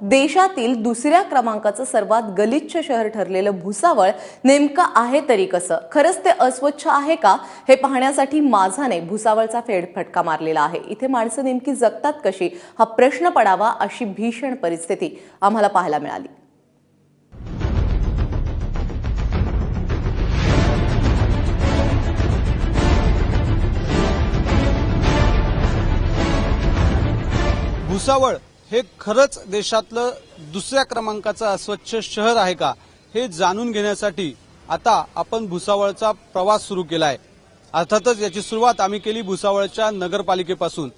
देशातील दुसऱ्या क्रमांकाचं सर्वात गलिच्छ शहर ठरलेलं भुसावळ नेमकं आहे तरी कसं? खरंच ते अस्वच्छ आहे का? हे पाहण्यासाठी माझाने भुसावळचा फेडफटका मारलेला आहे. इथे माणसं नेमकी जगतात कशी? हा प्रश्न पडावा अशी भीषण परिस्थिती आम्हाला पाहायला मिळाली. भुसावळ हे खरंच देशातलं दुसऱ्या क्रमांकाचं अस्वच्छ शहर आहे का हे जाणून घेण्यासाठी आता आपण भुसावळचा प्रवास सुरू केलाय. अर्थातच याची सुरुवात आम्ही केली भुसावळच्या नगरपालिकेपासून.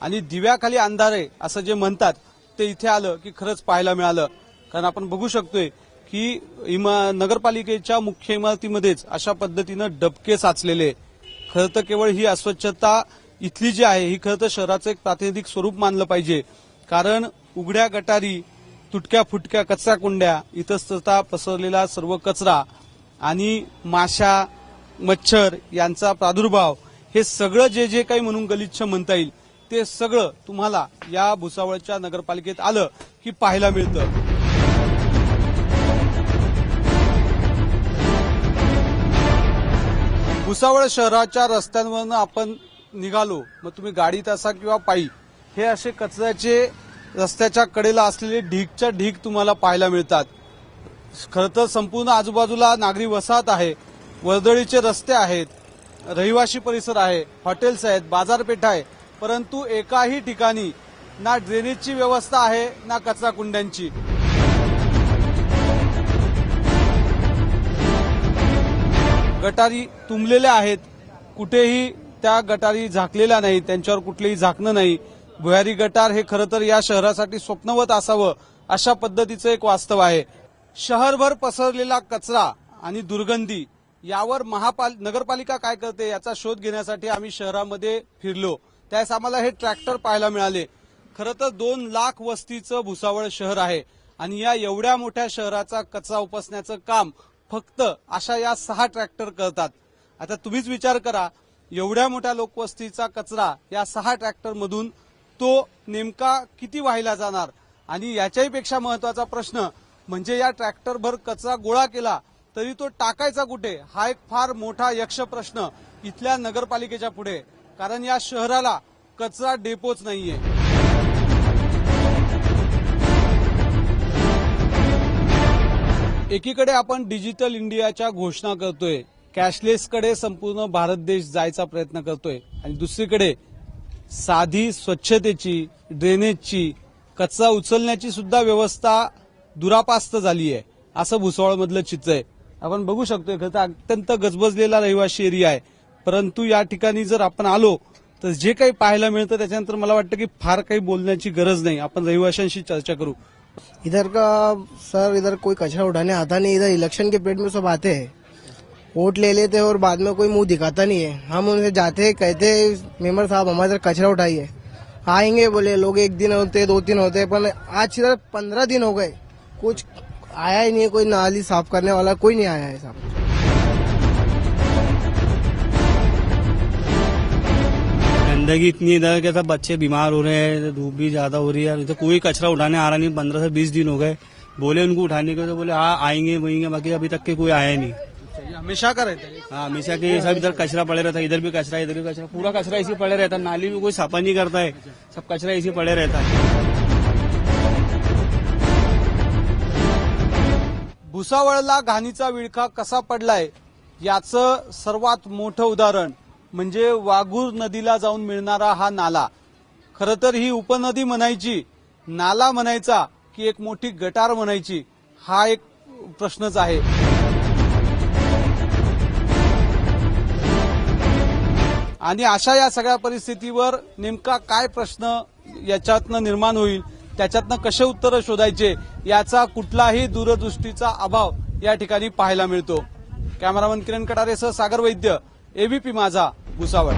आणि दिव्याखाली अंधारे असं जे म्हणतात ते इथे आलं की खरंच पाहायला मिळालं. कारण आपण बघू शकतोय की इमा नगरपालिकेच्या मुख्य इमारतीमध्येच अशा पद्धतीनं डबके साचलेले. खरं तर केवळ ही अस्वच्छता इथली जी आहे ही खरं तर शहराचं एक प्रातिनिधिक स्वरूप मानलं पाहिजे. कारण उघड्या गटारी तुटक्या फुटक्या कचरा कुंड्या इतस्तता पसरलेला सर्व कचरा आणि माशा मच्छर यांचा प्रादुर्भाव हे सगळं जे जे काही म्हणून गलिच्छ म्हणता येईल ते सगळं तुम्हाला या भुसावळच्या नगरपालिकेत आलं की पाहायला मिळतं. भुसावळ शहराच्या रस्त्यांवरनं आपण निघालो मग तुम्ही गाडीत असा किंवा पायी हे असे कचऱ्याचे रस्त्याच्या कडेला असलेले ढीकच्या ढीक तुम्हाला पाहायला मिळतात. खरं तर संपूर्ण आजूबाजूला नागरी वसाहत आहे. वर्दळीचे रस्ते आहेत. रहिवाशी परिसर आहे. हॉटेल्स आहेत. बाजारपेठा आहे. परंतु एकाही ठिकाणी ना ड्रेनेजची व्यवस्था आहे ना कचरा कुंड्यांची. गटारी तुंबलेल्या आहेत. कुठेही त्या गटारी झाकलेल्या नाही त्यांच्यावर कुठलेही झाकणं नाही. भुयारी गटार हे खरं तर या शहरासाठी स्वप्नवत असावं अशा पद्धतीचं एक वास्तव आहे. शहरभर पसरलेला कचरा आणि दुर्गंधी यावर महापाल नगरपालिका काय करते याचा शोध घेण्यासाठी आम्ही शहरामध्ये फिरलो. त्यावेळेस आम्हाला हे ट्रॅक्टर पाहायला मिळाले. खरं तर दोन लाख वस्तीचं भुसावळ शहर आहे आणि या एवढ्या मोठ्या शहराचा कचरा उपसण्याचं काम फक्त अशा या सहा ट्रॅक्टर करतात. आता तुम्हीच विचार करा एवढ्या मोठ्या लोकवस्तीचा कचरा या सहा ट्रॅक्टरमधून तो नेमका किती वाहिला जाणार? आणि याच्याही पेक्षा महत्त्वाचा प्रश्न म्हणजे या ट्रॅक्टरभर कचरा गोळा केला तरी तो टाकायचा कुठे? हा एक फार मोठा यक्ष प्रश्न इथल्या नगरपालिकेच्या पुढे. कारण या शहराला कचरा डेपोच नाहीये. एकीकडे आपण डिजिटल इंडियाच्या घोषणा करतोय. कॅशलेसकडे संपूर्ण भारत देश जायचा प्रयत्न करतोय. आणि दुसरीकडे साधी स्वच्छतेची ड्रेनेजची कचरा उचलण्याची सुद्धा व्यवस्था दुरापास्त झाली आहे. असं भुसावळमधलं चित्र आहे. आपण बघू शकतो खरं तर अत्यंत गजबजलेला रहिवासी एरिया आहे. परंतु या ठिकाणी जर आपण आलो तर जे काही पाहायला मिळतं त्याच्यानंतर मला वाटतं की फार काही बोलण्याची गरज नाही. आपण रहिवाशांशी चर्चा करू. इधर का सर इधर कोई कचरा उठाने आता नहीं इधर इलेक्शन के पीरियड में सब आते हैं। वोट ले लेते हैं और बाद में कोई मुँह दिखाता नहीं है। हम उनसे जाते हैं, कहते हैं, मेंबर साहब, हमारे इधर कचरा उठाइए। आएँगे, बोले, लोग एक दिन होते, दो दिन होते, पर आज इधर पंद्रह दिन हो गए। कुछ आया ही नहीं है, कोई नाली साफ़ करने वाला, कोई नहीं आया है साहब। गंदगी इतनी इधर के सब बच्चे बीमार हो रहे हैं, धूप भी ज़्यादा हो रही है, इधर कोई कचरा उठाने आ रहा नहीं, पंद्रह से बीस दिन हो गए। बोले उनको उठाने के तो बोले हाँ आएँगे वहींगे बाकी अभी तक के कोई आया नहीं। हमेशा का रहता है। हाँ हमेशा के सब इधर कचरा पड़े रहता है इधर भी कचरा इधर भी कचरा पूरा कचरा इसी पड़े रहता है नाली में कोई सफा नहीं करता है सब कचरा इसी पड़े रहता है। भुसावळला घाणीचा विळखा कसा पडलाय याचं सर्वात मोठं उदाहरण म्हणजे वाघूर नदीला जाऊन मिळणारा हा नाला. खरं तर ही उपनदी म्हणायची नाला म्हणायचा की एक मोठी गटार म्हणायची हा एक प्रश्नच आहे. आणि अशा या सगळ्या परिस्थितीवर नेमका काय प्रश्न याच्यातनं निर्माण होईल त्याच्यातनं कसे उत्तरं शोधायचे याचा कुठलाही दूरदृष्टीचा अभाव या ठिकाणी पाहायला मिळतो. कॅमेरामन किरण कटारेसह सागर वैद्य एबीपी माझा भुसावळ.